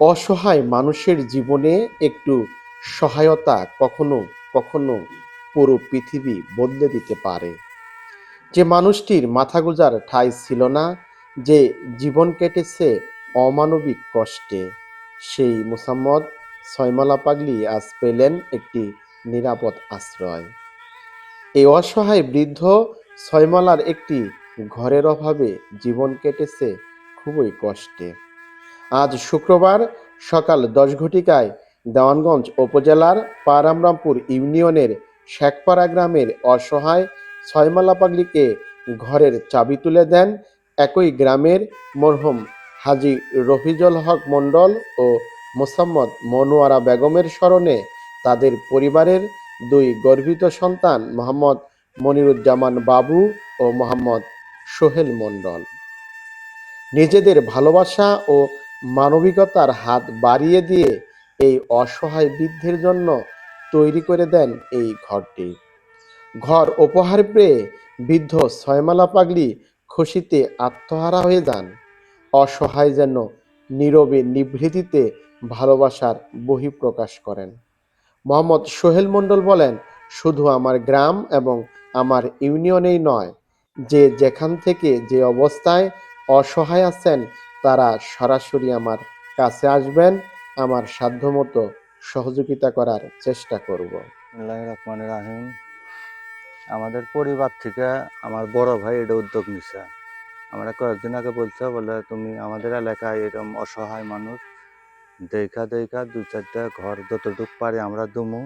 অসহায় মানুষের জীবনে একটু সহায়তা কখনো কখনো পুরো পৃথিবী বদলে দিতে পারে। যে মানুষটির মাথা গোজার ঠাঁই ছিল না, যে জীবন কেটেছে অমানবিক কষ্টে, সেই মুসাম্মদ ছয়মালা পাগলি আজ পেলেন একটি নিরাপদ আশ্রয়। এই অসহায় বৃদ্ধ ছয়মালার একটি ঘরের অভাবে জীবন কেটেছে খুবই কষ্টে। আজ শুক্রবার সকাল দশ ঘটিকায় দেওয়ানগঞ্জ উপজেলার পারামরামপুর ইউনিয়নের শেখপাড়া গ্রামের অসহায় ছয়মালা পাগলিকে ঘরের চাবি তুলে দেন একই গ্রামের মরহুম হাজি রফিজুল হক মণ্ডল ও মোসাম্মদ মনোয়ারা বেগমের স্মরণে তাদের পরিবারের দুই গর্বিত সন্তান মোহাম্মদ মনিরুজ্জামান বাবু ও মোহাম্মদ সোহেল মণ্ডল। নিজেদের ভালোবাসা ও মানবিকতার হাত বাড়িয়ে দিয়ে এই অসহায় বৃদ্ধের জন্য তৈরি করে দেন এই ঘরটি। ঘর উপহার পেয়ে বৃদ্ধ ছয়মালা পাগলি খুশিতে আত্মহারা হয়ে যান। অসহায় যেন নীরবে নিভৃতিতে ভালোবাসার বহিঃপ্রকাশ করেন। মোহাম্মদ সোহেল মণ্ডল বলেন, শুধু আমার গ্রাম এবং আমার ইউনিয়নেই নয়, যে যেখান থেকে যে অবস্থায় অসহায় আছেন তারা সরাসরি আমার কাছে আসবেন, আমার সাধ্যমতো সহযোগিতা করার চেষ্টা করব। রহমান রাহিম। আমাদের পরিবার থেকে আমার বড় ভাই এটা উদ্যোগ নিছে। আমরা কয়েকদিন আগে বলছে, বলে তুমি আমাদের এলাকায় এরকম অসহায় মানুষ, দেখা দেখা দু চারটা ঘর যতটুকু পারি আমরা দুমু।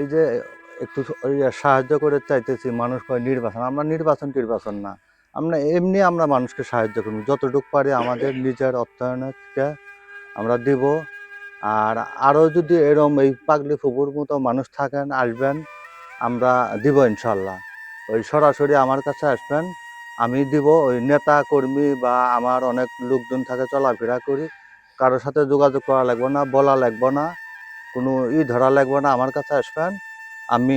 এই যে একটু সাহায্য করে চাইতেছি মানুষ কয় নির্বাচন। আমরা নির্বাচন টির্বাচন না। আমরা এমনি আমরা মানুষকে সাহায্য করব। যতটুকু পারি আমাদের নিজের অর্থায়নের থেকে আমরা দিব। আর আরও যদি এরম এই পাগলি ফুপুর মতো মানুষ থাকেন, আসবেন, আমরা দিব ইনশাল্লাহ। ওই সরাসরি আমার কাছে আসবেন, আমি দিব। ওই নেতা, কর্মী বা আমার অনেক লোকজন থাকে, চলাফেরা করি। কারোর সাথে যোগাযোগ করা লাগবে না, বলা লাগবে না, কোনো ই ধরা লাগবে না। আমার কাছে আসবেন, আমি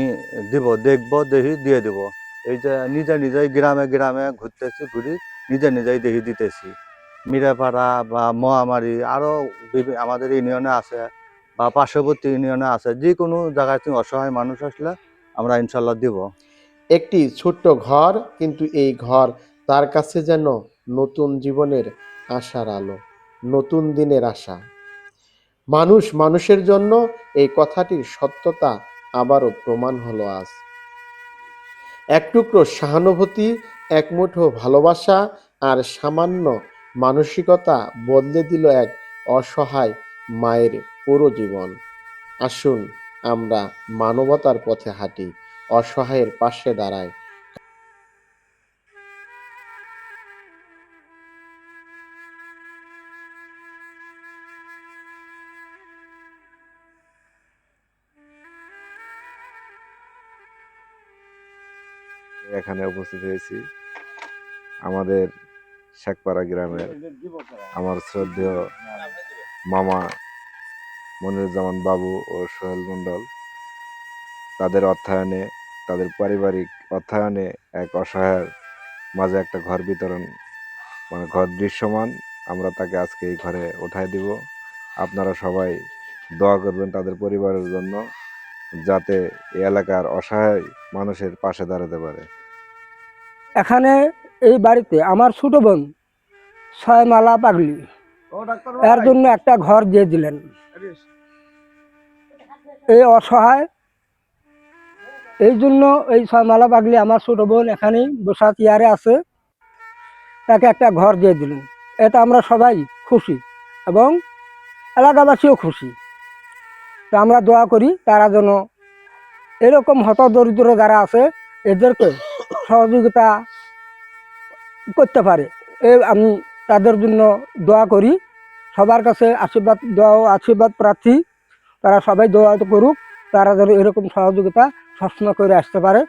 দিব, দেখব, দেখি, দিয়ে দিব। এই যে নিজে নিজেই গ্রামে গ্রামে ঘুরতেছি, ঘুরি নিজে নিজেই দেখি দিতেছি। মিরাপাড়া বা মহামারী আরও আমাদের ইউনিয়নে আছে বা পার্শ্ববর্তী ইউনিয়নে আছে যে কোনো জায়গায় তুমি অসহায় মানুষ আসলে আমরা ইনশাল্লাহ দিব। একটি ছোট্ট ঘর, কিন্তু এই ঘর তার কাছে যেন নতুন জীবনের আশার আলো, নতুন দিনের আশা। মানুষ মানুষের জন্য এই কথাটির সত্যতা আবারও প্রমাণ হলো আজ। এক টুকরো সহানুভূতি, এক মুঠো ভালোবাসা আর সামান্য মানসিকতা বদলে দিল এক অসহায় মায়ের পুরো জীবন। আসুন আমরা মানবতার পথে হাঁটি, অসহায়ের পাশে দাঁড়ায় এখানে উপস্থিত হয়েছি। আমাদের শেখপাড়া গ্রামের আমার শ্রদ্ধেয় মামা মনিরুজ্জামান বাবু ও সোহেল মণ্ডল। তাদের অর্থায়নে, তাদের পারিবারিক অর্থায়নে এক অসহায়ের মাঝে একটা ঘর বিতরণ মানে ঘর দৃশ্যমান, আমরা তাকে আজকে এই ঘরে উঠাই দিব। আপনারা সবাই দোয়া করবেন তাদের পরিবারের জন্য। যাতে এই এলাকার অসহায় মানুষের পাশে দাঁড়াতে পারে। এখানে এই বাড়িতে আমার ছোট বোন ছয় মালা পাগলি এর জন্য একটা ঘর দিয়ে দিলেন এই অসহায় এই জন্য এই ছয় মালা পাগলি আমার ছোট বোন এখানেই বসা চেয়ারে আছে। তাকে একটা ঘর দিয়ে দিলেন। এটা আমরা সবাই খুশি এবং এলাকাবাসীও খুশি। তো আমরা দোয়া করি তারা যেন এরকম হতদরিদ্র যারা আছে, এদেরকে সহযোগিতা করতে পারে। এ আমি তাদের জন্য দোয়া করি। সবার কাছে আশীর্বাদ, দোয়া আশীর্বাদ প্রার্থী। তারা সবাই দোয়া করুক, তারা যেন এরকম সহযোগিতা সবসময় করে আসতে পারে।